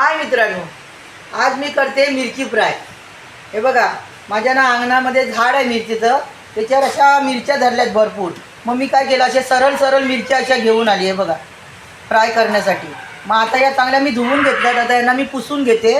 हाय मित्रांनो आज मी करते मिरची फ्राय. हे बघा माझ्या ना अंगणामध्ये झाड आहे मिरचीचं त्याच्यावर अशा मिरच्या धरल्यात भरपूर. मग मी काय केलं अशा सरळ सरळ मिरच्या अशा घेऊन आली आहे बघा फ्राय करण्यासाठी. मग आता या चांगल्या मी धुवून घेतल्यात आता यांना मी पुसून घेते.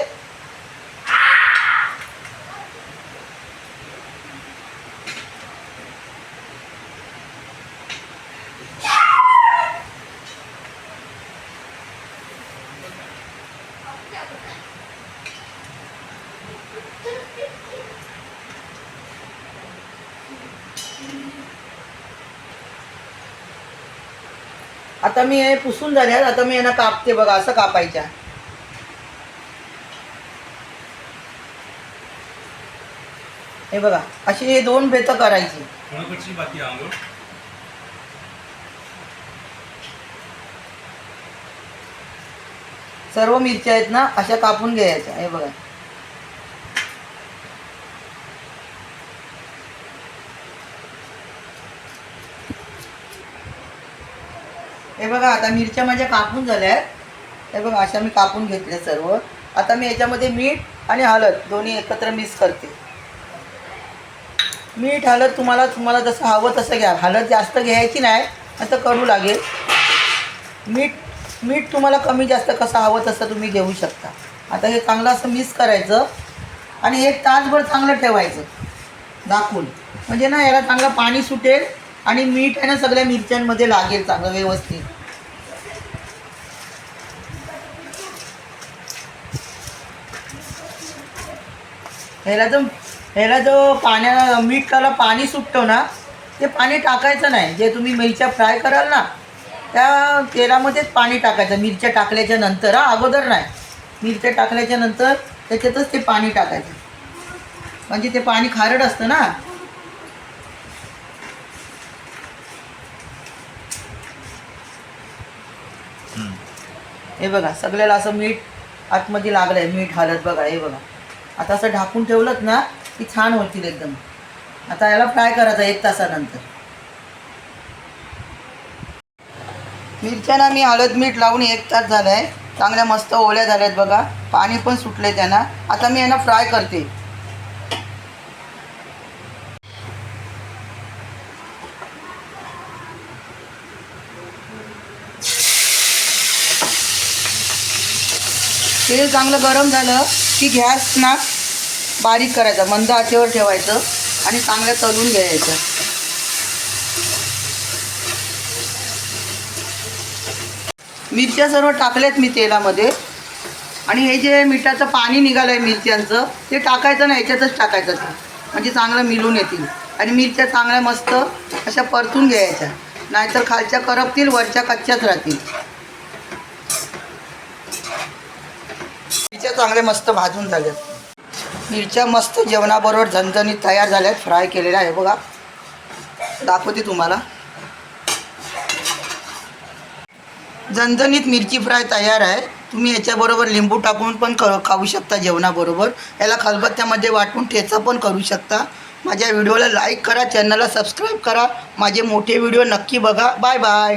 आता मी हे पुसून झाल्यात आता मी यांना कापते बघा असं कापायच्या. हे बघा अशी हे दोन बेतं करायची. सर्व मिरच्या आहेत ना अशा कापून घ्यायच्या. हे बघा. हे बघा आता मिरच्या माझ्या कापून झाल्या आहेत. हे बघा अशा मी कापून घेतल्या सर्व. आता मी याच्यामध्ये मीठ आणि हळद दोन्ही एकत्र मिक्स करते. मीठ हळद तुम्हाला तुम्हाला जसं हवं तसं घ्या. हळद जास्त घ्यायची नाही असं करू लागेल. मीठ मीठ तुम्हाला कमी जास्त कसं हवं तसं तुम्ही घेऊ शकता. आता हे चांगलं असं मिक्स करायचं आणि एक तासभर चांगलं ठेवायचं. दाखवून. म्हणजे ना याला चांगलं पाणी सुटेल आणि मीठ आहे ना सगळ्या मिरच्यांमध्ये लागेल चांगलं व्यवस्थित. ह्याला जो ह्याला जो पाण्या मीठाला पाणी सुटतो ना ते पाणी टाकायचं नाही. जे तुम्ही मिरच्या फ्राय कराल ना त्या तेलामध्येच पाणी टाकायचं मिरच्या टाकल्याच्या नंतर हा अगोदर नाही. मिरच्या टाकल्याच्या नंतर त्याच्यातच ते पाणी टाकायचं. म्हणजे ते पाणी खारट असतं ना. हे बघा सगळ्याला असं मीठ आतमध्ये लागलं आहे मीठ हालत बघा हे बघा. आता असं ढाकून ठेवलंत ना की छान होतील एकदम. आता याला फ्राय करायचं एक तासानंतर. मिरच्यांना मी हळद मीठ लावून एक तास झालं आहे चांगल्या मस्त ओल्या झाल्यात बघा. पाणी पण सुटले त्यांना. आता मी यांना फ्राय करते. तेल चांगलं गरम झालं की गॅस ना बारीक करायचा. मंद आचेवर ठेवायचं आणि चांगलं तळून घ्यायचं. मिरच्या सर्व टाकल्यात मी तेलामध्ये. आणि हे जे मिठाचं पाणी निघालं आहे मिरच्यांचं ते टाकायचं ना याच्यातच टाकायचं म्हणजे चांगलं मिळून येतील. आणि मिरच्या चांगल्या मस्त अशा परतून घ्यायच्या. नाहीतर खालच्या करपतील वरच्या कच्च्याच राहतील. मिरच्या चांगल्या मस्त भाजून झाल्यात. मिरच्या मस्त जेवणाबरोबर झणझणीत तयार झाल्यात फ्राय केलेल्या आहे बघा. दाखवते तुम्हाला. झणझणीत मिरची फ्राय तयार आहे. तुम्ही याच्याबरोबर लिंबू टाकून पण क खाऊ शकता जेवणाबरोबर. याला खलबत्त्यामध्ये वाटून ठेचा पण करू शकता. माझ्या व्हिडिओला लाईक करा चॅनलला सबस्क्राईब करा. माझे मोठे व्हिडिओ नक्की बघा. Bye bye